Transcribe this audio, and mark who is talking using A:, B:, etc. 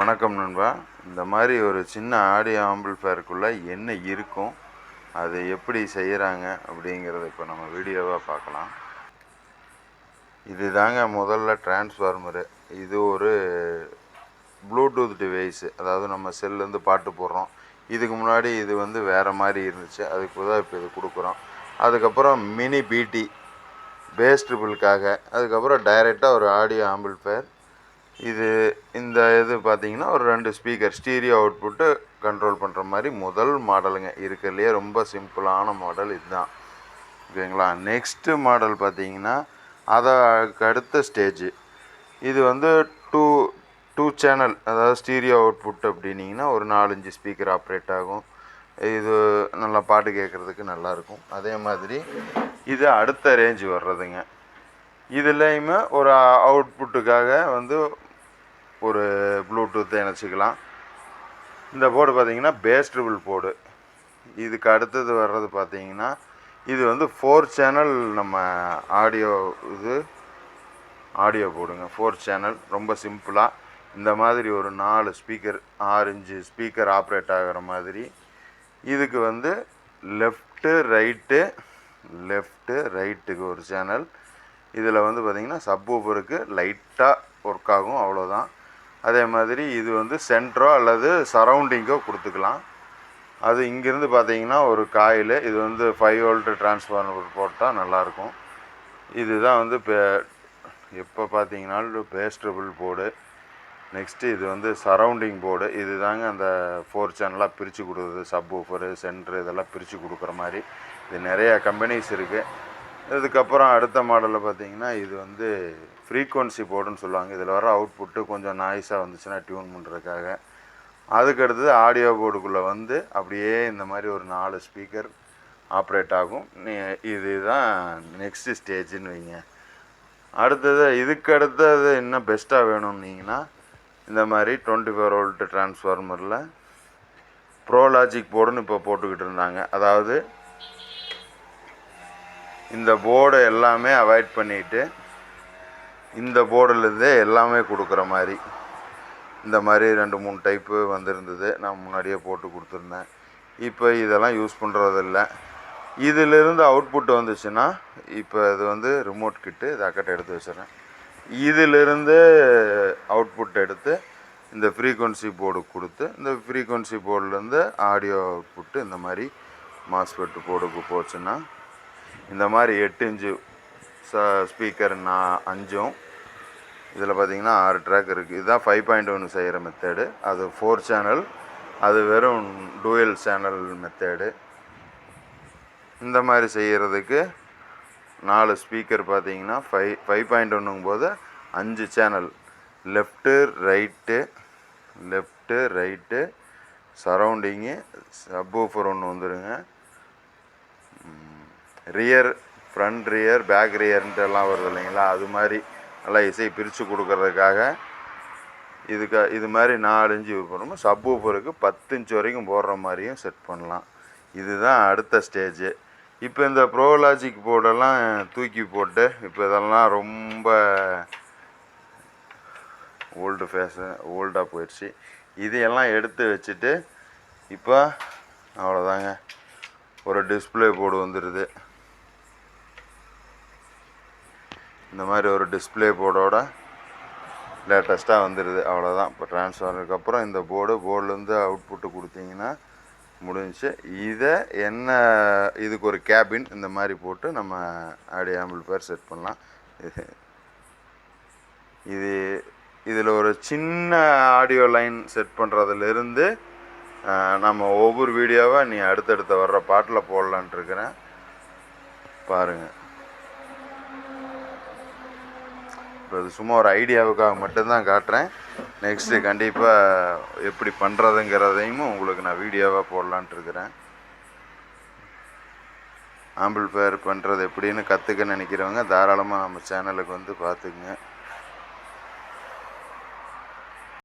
A: வணக்கம் நண்பா. இந்த மாதிரி ஒரு சின்ன ஆடியோ ஆம்பிள்ஃபேருக்குள்ளே என்ன இருக்கும் அது எப்படி செய்கிறாங்க அப்படிங்கிறத இப்போ நம்ம வீடியோவாக பார்க்கலாம். இது தாங்க முதல்ல டிரான்ஸ்ஃபார்மரு இது ஒரு ப்ளூடூத் டிவைஸு அதாவது நம்ம செல்லேருந்து பாட்டு போடுறோம். இதுக்கு முன்னாடி இது வந்து வேறு மாதிரி இருந்துச்சு. அதுக்கு தான் இப்போ இது கொடுக்குறோம். அதுக்கப்புறம் மினி பிடி பேஸ் ட்ரிபிளுக்காக அதுக்கப்புறம் டைரெக்டாக ஒரு ஆடியோ ஆம்பிள்ஃபேர் இது இந்த இது பார்த்தீங்கன்னா ஒரு ரெண்டு ஸ்பீக்கர் ஸ்டீரியோ அவுட்புட்டு கண்ட்ரோல் பண்ணுற மாதிரி முதல் மாடலுங்க இருக்கிறதுலையே ரொம்ப சிம்பிளான மாடல் இதுதான். ஓகேங்களா? நெக்ஸ்ட்டு மாடல் பார்த்தீங்கன்னா அதற்கு அடுத்த ஸ்டேஜ் இது வந்து டூ டூ சேனல் அதாவது ஸ்டீரியோ அவுட்புட் அப்படின்னீங்கன்னா ஒரு நாலஞ்சு ஸ்பீக்கர் ஆப்ரேட் ஆகும். இது நல்லா பாட்டு கேட்குறதுக்கு நல்லாயிருக்கும். அதே மாதிரி இது அடுத்த ரேஞ்சு வர்றதுங்க. இதுலேயுமே ஒரு அவுட்புட்டுக்காக வந்து ஒரு ப்ளூடூத்தை இணைச்சிக்கலாம். இந்த போர்டு பார்த்தீங்கன்னா பேஸ்ட்ரிபிள் போர்டு இதுக்கு அடுத்தது வர்றது பார்த்தீங்கன்னா இது வந்து ஃபோர் சேனல் நம்ம ஆடியோ இது ஆடியோ போடுங்க ஃபோர் சேனல் ரொம்ப சிம்பிளாக இந்த மாதிரி ஒரு நாலு ஸ்பீக்கர் ஆரஞ்சு ஸ்பீக்கர் ஆப்ரேட் ஆகிற மாதிரி. இதுக்கு வந்து லெஃப்ட்டு ரைட்டு லெஃப்ட்டு ரைட்டுக்கு ஒரு சேனல் இதில் வந்து பார்த்திங்கன்னா சப்வூஃபருக்கு லைட்டாக ஒர்க் ஆகும். அவ்வளோதான் அதே மாதிரி இது வந்து சென்ட்ரோ அல்லது சரௌண்டிங்கோ கொடுத்துக்கலாம். அது இங்கேருந்து பார்த்தீங்கன்னா ஒரு காயில் இது வந்து ஃபைவ் வோல்ட் டிரான்ஸ்ஃபார்மர் போட்டால் நல்லாயிருக்கும். இதுதான் வந்து இப்போ எப்போ பார்த்தீங்கன்னாலும் பேஸ்டபிள் போர்டு நெக்ஸ்ட்டு இது வந்து சரௌண்டிங் போர்டு இது தாங்க அந்த ஃபோர் சேனலாக பிரித்து கொடுக்குறது சப் ஊஃபரு சென்ட்ரு இதெல்லாம் பிரித்து கொடுக்குற மாதிரி. இது நிறையா கம்பெனிஸ் இருக்குது இதுக்கப்புறம் அடுத்த மாடலில் பார்த்தீங்கன்னா இது வந்து ஃப்ரீக்வன்சி போர்டுன்னு சொல்லுவாங்க. இதில் வர அவுட்புட்டு கொஞ்சம் நாய்ஸாக வந்துச்சுன்னா டியூன் பண்ணுறதுக்காக அதுக்கடுத்தது ஆடியோ போர்டுக்குள்ளே வந்து அப்படியே இந்த மாதிரி ஒரு நாலு ஸ்பீக்கர் ஆப்ரேட் ஆகும். நீ இதுதான் நெக்ஸ்ட்டு ஸ்டேஜுன்னு வைங்க. அடுத்தது இதுக்கு அடுத்தது என்ன பெஸ்ட்டாக வேணும்னீங்கன்னா இந்த மாதிரி டுவெண்ட்டி ஃபோர் வோல்ட் டிரான்ஸ்ஃபார்மரில் ப்ரோலாஜிக் போர்டுன்னு இப்போ போட்டுக்கிட்டு இருந்தாங்க. அதாவது இந்த போர்டை எல்லாமே அவாய்ட் பண்ணிவிட்டு இந்த போர்டுலேருந்தே எல்லாமே கொடுக்குற மாதிரி. இந்த மாதிரி ரெண்டு மூணு டைப்பு வந்திருந்தது. நான் முன்னாடியே போட்டு கொடுத்துருந்தேன். இப்போ இதெல்லாம் யூஸ் பண்ணுறதில்ல இதிலிருந்து அவுட்புட் வந்துச்சுன்னா இப்போ இது வந்து ரிமோட் கிட்டு இது அக்கட்டை எடுத்து வச்சுறேன் இதிலிருந்து அவுட்புட் எடுத்து இந்த ஃப்ரீக்குவன்சி போர்டு கொடுத்து இந்த ஃப்ரீக்குவன்சி போர்டுலேருந்து ஆடியோ அவுட்புட்டு இந்த மாதிரி மாஸ்பெட் போர்டுக்கு போச்சுன்னா இந்த மாதிரி எட்டு இன்ச்சு ச ஸ்பீக்கர் நான் அஞ்சும். இதில் பார்த்தீங்கன்னா ஆறு ட்ராக் இருக்குது இதுதான் ஃபைவ் பாயிண்ட் ஒன்று செய்கிற மெத்தேடு அது ஃபோர் சேனல் அது வெறும் டூயல் சேனல் மெத்தேடு இந்த மாதிரி செய்கிறதுக்கு நாலு ஸ்பீக்கர் பார்த்தீங்கன்னா ஃபைவ் ஃபைவ் பாயிண்ட் ஒன்றுங்கும் போது அஞ்சு channel left right left right surrounding subwoofer ஒன்று வந்துடுங்க ரியர் ஃப்ரண்ட் ரியர் பேக் ரியர்ன்ட்டு எல்லாம் வருது இல்லைங்களா? அது மாதிரி நல்லா இசையை பிரித்து கொடுக்கறதுக்காக இதுக்கு இது மாதிரி நாலு இன்ச்சு யூஸ் பண்ணும்போது சப் ஊஃபருக்கு பத்து இன்ச் வரைக்கும் போடுற மாதிரியும் செட் பண்ணலாம். இதுதான் அடுத்த ஸ்டேஜு இப்போ இந்த ப்ரோலாஜிக் போர்டெல்லாம் தூக்கி போட்டு இப்போ இதெல்லாம் ரொம்ப ஓல்டு ஃபேஷன் ஓல்டாக போயிடுச்சு. இதையெல்லாம் எடுத்து வச்சுட்டு இப்போ அவ்வளோதாங்க ஒரு டிஸ்பிளே போர்டு வந்துடுது இந்த மாதிரி ஒரு டிஸ்பிளே போர்டோட லேட்டஸ்ட்டாக வந்துடுது அவ்வளோதான் இப்போ ட்ரான்ஸ்ஃபார்மருக்கு அப்புறம் இந்த போர்டு போர்டுலேருந்து அவுட்புட்டு கொடுத்தீங்கன்னா முடிஞ்சிச்சு. இதை என்ன இதுக்கு ஒரு கேபின் இந்த மாதிரி போட்டு நம்ம ஆடியோ ஆம்பிள்ஃபேர் செட் பண்ணலாம். இது இது இதில் ஒரு சின்ன ஆடியோ லைன் செட் பண்ணுறதுலேருந்து நம்ம ஒவ்வொரு வீடியோவாக நீ அடுத்தடுத்த வர்ற பாட்டில் போடலான்ட்டு இருக்கிறேன். பாருங்கள் இப்போ இது சும்மா ஒரு ஐடியாவுக்காக மட்டும்தான் காட்டுறேன். நெக்ஸ்ட்டு கண்டிப்பாக எப்படி பண்ணுறதுங்கிறதையும் உங்களுக்கு நான் வீடியோவாக போடலான்ட்டு இருக்கிறேன். ஆம்பிள்ஃபேர் பண்ணுறது எப்படின்னு கற்றுக்க நினைக்கிறவங்க தாராளமாக நம்ம சேனலுக்கு வந்து பார்த்துக்குங்க.